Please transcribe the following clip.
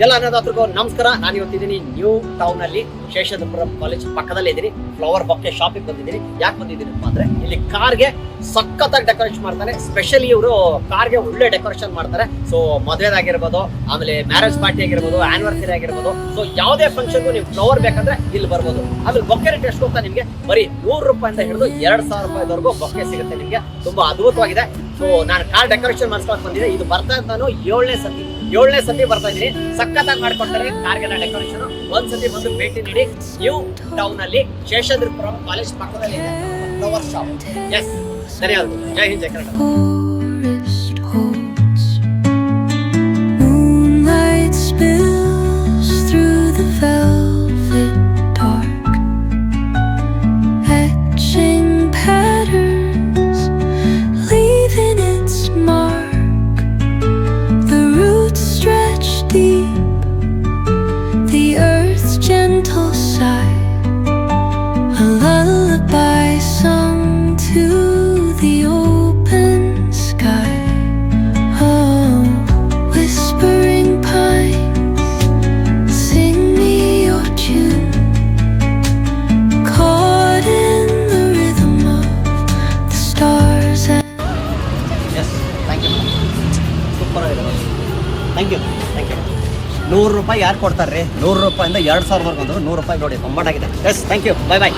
ಎಲ್ಲ ಅನ್ನೋದಾದ್ರಿಗೂ ನಮಸ್ಕಾರ. ನಾನು ಇವತ್ತಿದ್ದೀನಿ ನ್ಯೂ ಟೌನ್ ಅಲ್ಲಿ ಶೇಷಾದ್ರಿಪುರಂ ಕಾಲೇಜ್ ಪಕ್ಕದಲ್ಲೇ ಇದ್ದೀನಿ. ಫ್ಲವರ್ ಬೊಕ್ಕೆ ಶಾಪಿಗೆ ಬಂದಿದ್ದೀನಿ. ಯಾಕೆ ಬಂದಿದ್ದೀನಿ ಅಂದ್ರೆ ಇಲ್ಲಿ ಕಾರ್ಗೆ ಸಖತ್ತಾಗಿ ಡೆಕೋರೇಷನ್ ಮಾಡ್ತಾರೆ. ಸ್ಪೆಷಲಿ ಇವರು ಕಾರ್ಗೆ ಒಳ್ಳೆ ಡೆಕೋರೇಷನ್ ಮಾಡ್ತಾರೆ. ಸೊ ಮದುವೆದಾಗಿರ್ಬೋದು, ಆಮೇಲೆ ಮ್ಯಾರೇಜ್ ಪಾರ್ಟಿ ಆಗಿರ್ಬೋದು ಆನಿವರ್ಸರಿ ಆಗಿರ್ಬೋದು. ಸೊ ಯಾವುದೇ ಫಂಕ್ಷನ್ಗೂ ನೀವು ಫ್ಲವರ್ ಬೇಕಂದ್ರೆ ಇಲ್ಲಿ ಬರ್ಬೋದು. ಆಮೇಲೆ ಬೊಕ್ಕೆ ರೇಟ್ ಎಷ್ಟು ಗೊತ್ತಾ ನಿಮಗೆ? ಬರೀ ನೂರು ರೂಪಾಯಿಂದ ಹಿಡಿದು ಎರಡು ಸಾವಿರ ರೂಪಾಯಿವರೆಗೂ ಬೊಕ್ಕೆ ಸಿಗುತ್ತೆ ನಿಮಗೆ. ತುಂಬಾ ಅದ್ಭುತವಾಗಿದೆ. ಸೊ ನಾನು ಕಾರ್ ಡೆಕೋರೇಷನ್ ಮಾಡಿಸ್ಕೊಂಡು ಬಂದಿದ್ದೆ. ಇದು ಬರ್ತಾ ನಾನು ಏಳನೇ ಸತಿ. ಏಳನೇ ಸತಿ ಬರ್ತಾ ಇದ್ದೀನಿ. ಸಖತ್ತಾಗಿ ಮಾಡ್ಕೊಡ್ತಾರೆ ಕಾರ್ಗೆಲ್ಲ ಡೆಕೋರೇಷನ್ ಒಂದ್ ಸತಿ ಬಂದು ಭೇಟಿ ನೀಡಿ. ನ್ಯೂ ಟೌನ್ ಅಲ್ಲಿ ಶೇಷಾದ್ರಿಪುರಂ ಕಾಲೇಜ್ ಪಕ್ಕದಲ್ಲಿ ಫ್ಲವರ್ ಶಾಪ್ ಎಸ್ ಧನ್ಯವಾದಗಳು Jai Hind, Jai Kannada thank you thank you ನೂರು ರೂಪಾಯಿ ಯಾರು ಕೊಡ್ತಾರೆ ರೀ ನೂರು ರೂಪಾಯಿಂದ ಎರಡು ಸಾವಿರವರೆಗೂ ಅಂದ್ರೆ ನೂರು ರೂಪಾಯಿ ನೋಡಿ ಕಂಬಾಟಾಗಿದೆ yes thank you bye bye